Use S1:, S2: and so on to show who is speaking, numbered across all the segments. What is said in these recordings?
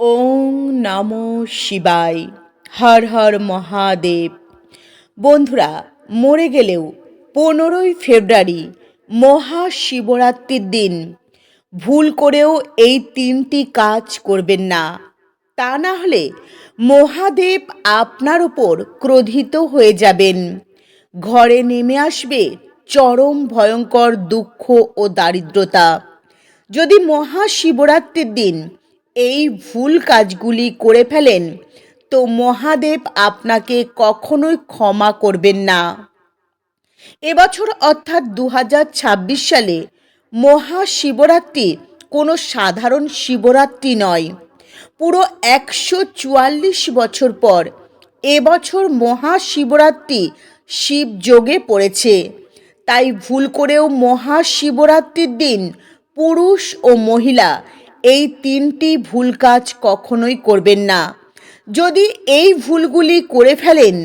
S1: ওং নম শিবায়, হর হর মহাদেব। বন্ধুরা, মরে গেলেও পনেরোই ফেব্রুয়ারি মহাশিবরাত্রির দিন। ভুল করেও এই তিনটি কাজ করবেন না। তা না হলে মহাদেব আপনার ওপর ক্রোধিত হয়ে যাবেন। ঘরে নেমে আসবে চরম ভয়ঙ্কর দুঃখ ও দারিদ্রতা। যদি মহাশিবরাত্রির দিন এই ভুল কাজগুলি করে ফেলেন, তো মহাদেব আপনাকে কখনোই ক্ষমা করবেন না। এবছর অর্থাৎ দু হাজার ছাব্বিশ সালে মহাশিবরাত্রি কোনো সাধারণ শিবরাত্রি নয়। পুরো একশো চুয়াল্লিশ বছর পর এবছর মহাশিবরাত্রি শিবযোগে পড়েছে। তাই ভুল করেও মহাশিবরাত্রির দিন পুরুষ ও মহিলা এই তিনটি ভুল কাজ কখনোই করবেন না। যদি এই ভুলগুলি করে ফেলেন,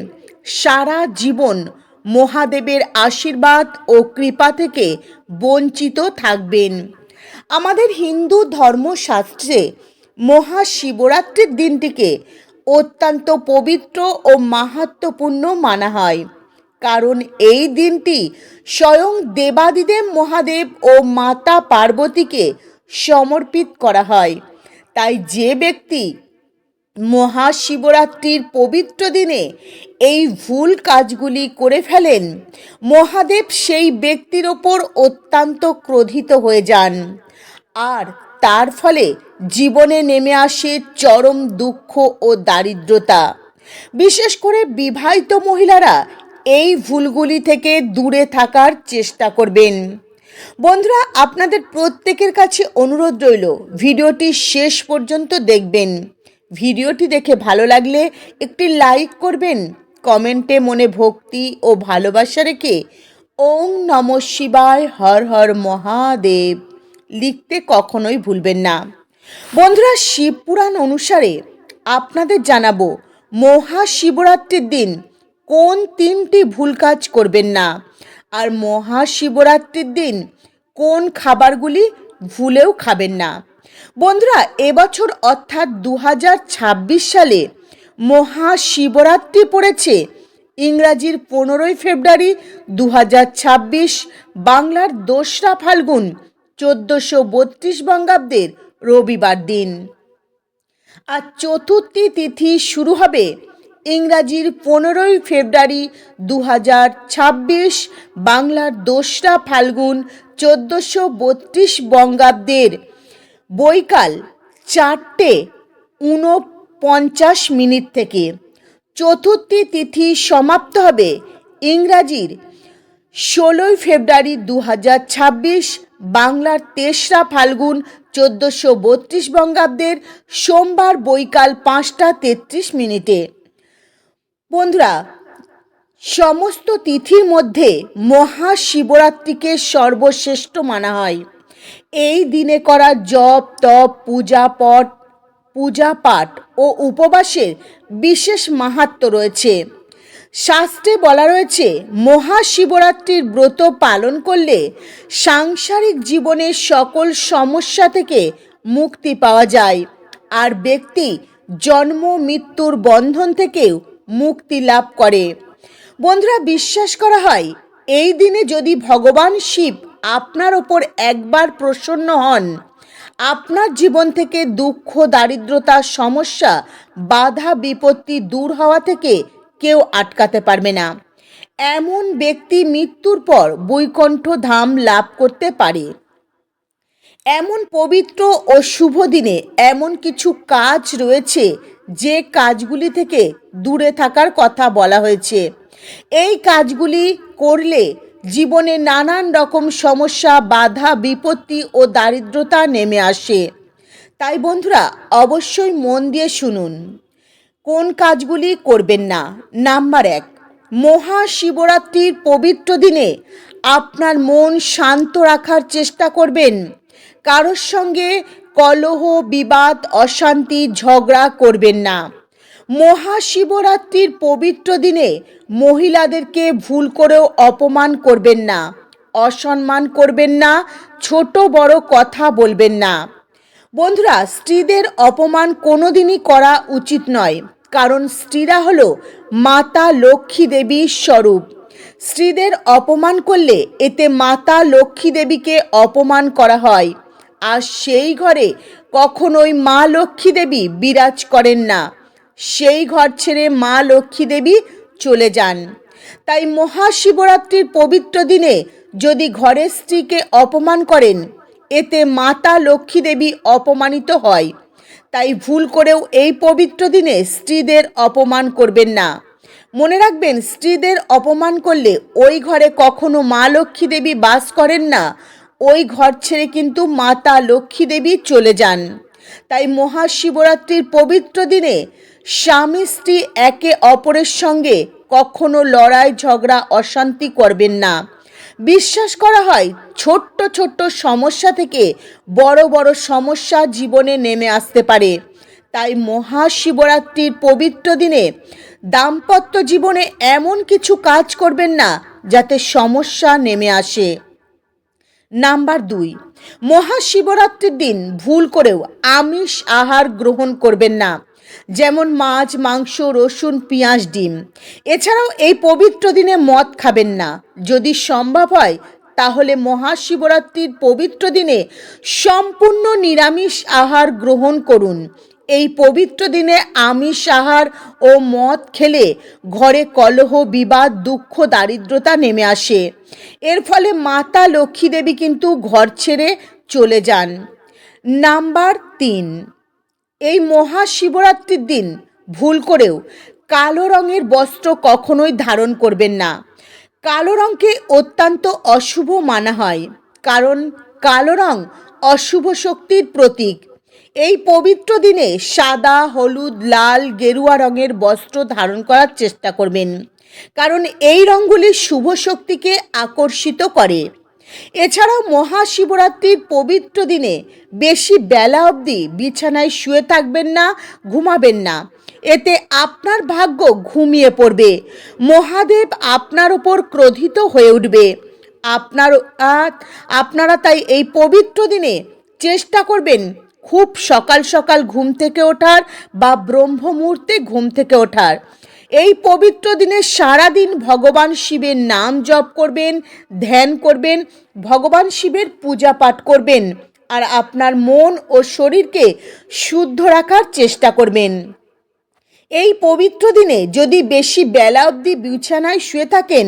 S1: সারা জীবন মহাদেবের আশীর্বাদ ও কৃপা থেকে বঞ্চিত থাকবেন। আমাদের হিন্দু ধর্মশাস্ত্রে মহাশিবরাত্রির দিনটিকে অত্যন্ত পবিত্র ও মাহাত্মপূর্ণ মানা হয়। কারণ এই দিনটি স্বয়ং দেবাদিদেব মহাদেব ও মাতা পার্বতীকে সমর্পিত করা হয়। তাই যে ব্যক্তি মহাশিবরাত্রির পবিত্র দিনে এই ভুল কাজগুলি করে ফেলেন, মহাদেব সেই ব্যক্তির ওপর অত্যন্ত ক্রোধিত হয়ে যান। আর তার ফলে জীবনে নেমে আসে চরম দুঃখ ও দারিদ্রতা। বিশেষ করে বিবাহিত মহিলারা এই ভুলগুলি থেকে দূরে থাকার চেষ্টা করবেন। বন্ধুরা, আপনাদের প্রত্যেকের কাছে অনুরোধ রইল, ভিডিওটি শেষ পর্যন্ত দেখবেন। ভিডিওটি দেখে ভালো লাগলে একটি লাইক করবেন, কমেন্টে মনে ভক্তি ও ভালোবাসা রেখে ওং নম শিবায়, হর হর মহাদেব লিখতে কখনোই ভুলবেন না। বন্ধুরা, শিবপুরাণ অনুসারে আপনাদের জানাব, মহাশিবরাত্রির দিন কোন তিনটি ভুল কাজ করবেন না? আর মহাশিবরাত্রির দিন কোন খাবারগুলি ভুলেও খাবেন না। বন্ধুরা, এবছর অর্থাৎ দু হাজার ছাব্বিশ সালে মহাশিবরাত্রি পড়েছে ইংরাজির পনেরোই ফেব্রুয়ারি দু হাজার ছাব্বিশ, বাংলার দোসরা ফাল্গুন চোদ্দোশো বত্রিশ বঙ্গাব্দের রবিবার দিন। আর চতুর্থী তিথি শুরু হবে ইংরাজির পনেরোই ফেব্রুয়ারি দু ছাব্বিশ বাংলার দোসরা ফাল্গুন চোদ্দোশো বত্রিশ বঙ্গাব্দের বৈকাল চারটে ঊনপঞ্চাশ মিনিট থেকে। চতুর্থী তিথি সমাপ্ত হবে ইংরাজির ষোলোই ফেব্রুয়ারি দু ছাব্বিশ বাংলার তেসরা ফাল্গুন চোদ্দোশো বত্রিশ বঙ্গাব্দের সোমবার বৈকাল পাঁচটা তেত্রিশ মিনিটে। বন্ধুরা, সমস্ত তিথির মধ্যে মহাশিবরাত্রিকে সর্বশ্রেষ্ঠ মানা হয়। এই দিনে করা জপ, তপ, পূজা পট, পূজা পাঠ ও উপবাসের বিশেষ মাহাত্ম রয়েছে। শাস্ত্রে বলা রয়েছে, মহাশিবরাত্রির ব্রত পালন করলে সাংসারিক জীবনের সকল সমস্যা থেকে মুক্তি পাওয়া যায়। আর ব্যক্তি জন্ম, মৃত্যুর বন্ধন থেকেও মুক্তি লাভ করে। বন্ধুরা, বিশ্বাস করা হয়, এই দিনে যদি ভগবান শিব আপনার ওপর একবার প্রসন্ন হন, আপনার জীবন থেকে দুঃখ, দারিদ্রতা, সমস্যা, বাধা, বিপত্তি দূর হওয়া থেকে কেউ আটকাতে পারবে না। এমন ব্যক্তি মৃত্যুর পর বৈকণ্ঠ ধাম লাভ করতে পারে। এমন পবিত্র ও শুভ দিনে এমন কিছু কাজ রয়েছে যে কাজগুলি থেকে দূরে থাকার কথা বলা হয়েছে। এই কাজগুলি করলে জীবনে নানান রকম সমস্যা, বাধা, বিপত্তি ও দারিদ্রতা নেমে আসে। তাই বন্ধুরা, অবশ্যই মন দিয়ে শুনুন। কোন কাজগুলি করবেন না? নাম্বার এক, মহাশিবরাত্রির পবিত্র দিনে আপনার মন শান্ত রাখার চেষ্টা করবেন। কারোর সঙ্গে কলহ, বিবাদ, অশান্তি, ঝগড়া করবেন না। মহাশিবরাত্রির পবিত্র দিনে মহিলাদেরকে ভুল করেও অপমান করবেন না, অসম্মান করবেন না, ছোট বড় কথা বলবেন না। বন্ধুরা, স্ত্রীদের অপমান কোনোদিনই করা উচিত নয়, কারণ স্ত্রীরা হলো মাতা লক্ষ্মী দেবীর স্বরূপ। স্ত্রীদের অপমান করলে এতে মাতা লক্ষ্মী দেবীকে অপমান করা হয়। আর সেই ঘরে কখনোই মা লক্ষ্মী দেবী বিরাজ করেন না। সেই ঘর ছেড়ে মা লক্ষ্মী দেবী চলে যান। তাই মহাশিবরাত্রির পবিত্র দিনে যদি ঘরের স্ত্রীকে অপমান করেন, এতে মাতা লক্ষ্মী দেবী অপমানিত হয়। তাই ভুল করেও এই পবিত্র দিনে স্ত্রীদের অপমান করবেন না। মনে রাখবেন, স্ত্রীদের অপমান করলে ওই ঘরে কখনো মা লক্ষ্মী দেবী বাস করেন না ওই ঘর ছেড়ে কিন্তু মাতা লক্ষ্মী দেবী চলে যান। তাই মহাশিবরাত্রির পবিত্র দিনে স্বামী স্ত্রী একে অপরের সঙ্গে কখনো লড়াই, ঝগড়া, অশান্তি করবেন না। বিশ্বাস করা হয় ছোট্ট ছোট্ট সমস্যা থেকে বড় বড় সমস্যা জীবনে নেমে আসতে পারে। তাই মহাশিবরাত্রির পবিত্র দিনে দাম্পত্য জীবনে এমন কিছু কাজ করবেন না যাতে সমস্যা নেমে আসে। নাম্বার দুই, মহাশিবরাত্রির দিন ভুল করেও আমিষ আহার গ্রহণ করবেন না, যেমন মাছ, মাংস, রসুন, পেঁয়াজ, ডিম। এছাড়াও এই পবিত্র দিনে মদ খাবেন না। যদি সম্ভব হয়, তাহলে মহাশিবরাত্রির পবিত্র দিনে সম্পূর্ণ নিরামিষ আহার গ্রহণ করুন। এই পবিত্র দিনে আমিষ আহার ও মদ খেলে ঘরে কলহ, বিবাদ, দুঃখ, দারিদ্রতা নেমে আসে। এর ফলে মাতা লক্ষ্মী দেবী কিন্তু ঘর ছেড়ে চলে যান। নাম্বার তিন, এই মহাশিবরাত্রির দিন ভুল করেও কালো রঙের বস্ত্র কখনোই ধারণ করবেন না। কালো রঙকে অত্যন্ত অশুভ মানা হয়, কারণ কালো রং অশুভ শক্তির প্রতীক। এই পবিত্র দিনে সাদা, হলুদ, লাল, গেরুয়া রঙের বস্ত্র ধারণ করার চেষ্টা করবেন। কারণ এই রঙগুলি শুভ শক্তিকে আকর্ষিত করে। এছাড়াও মহাশিবরাত্রির পবিত্র দিনে বেশি বেলা অবধি বিছানায় শুয়ে থাকবেন না, ঘুমাবেন না। এতে আপনার ভাগ্য ঘুমিয়ে পড়বে। মহাদেব আপনার ওপর ক্রোধিত হয়ে উঠবে। আপনার আপনারা তাই এই পবিত্র দিনে চেষ্টা করবেন খুব সকাল সকাল ঘুম থেকে ওঠার বা ব্রহ্ম মুহূর্তে ঘুম থেকে ওঠার। এই পবিত্র দিনে সারাদিন ভগবান শিবের নাম জপ করবেন, ধ্যান করবেন, ভগবান শিবের পূজা পাঠ করবেন আর আপনার মন ও শরীরকে শুদ্ধ রাখার চেষ্টা করবেন। এই পবিত্র দিনে যদি বেশি বেলা অবধি বিছানায় শুয়ে থাকেন,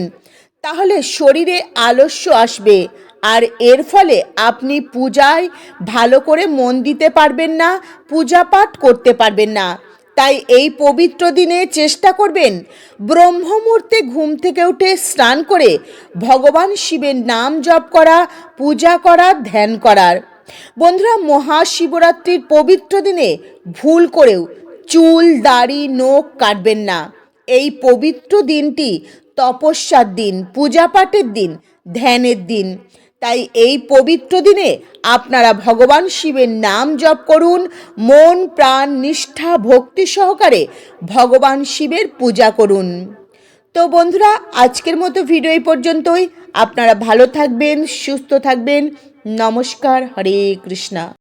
S1: তাহলে শরীরে আলস্য আসবে আর এর ফলে আপনি পূজায় ভালো করে মন দিতে পারবেন না পূজা পাঠ করতে পারবেন না। তাই এই পবিত্র দিনে চেষ্টা করবেন ব্রহ্মমূর্তে ঘুম থেকে উঠে স্নান করে ভগবান শিবের নাম জপ করা, পূজা করা, ধ্যান করার। বন্ধুরা, মহাশিবরাত্রির পবিত্র দিনে ভুল করেও চুল, দাড়ি, নখ কাটবেন না। এই পবিত্র দিনটি তপস্যার দিন পূজা পাঠের দিন, ধ্যানের দিন। তাই এই পবিত্র দিনে আপনারা ভগবান শিবের নাম জপ করুন, মন, প্রাণ, নিষ্ঠা, ভক্তি সহকারে ভগবান শিবের পূজা করুন। তো বন্ধুরা, আজকের মতো ভিডিও এই পর্যন্তই। আপনারা ভালো থাকবেন, সুস্থ থাকবেন। নমস্কার, হরে কৃষ্ণা।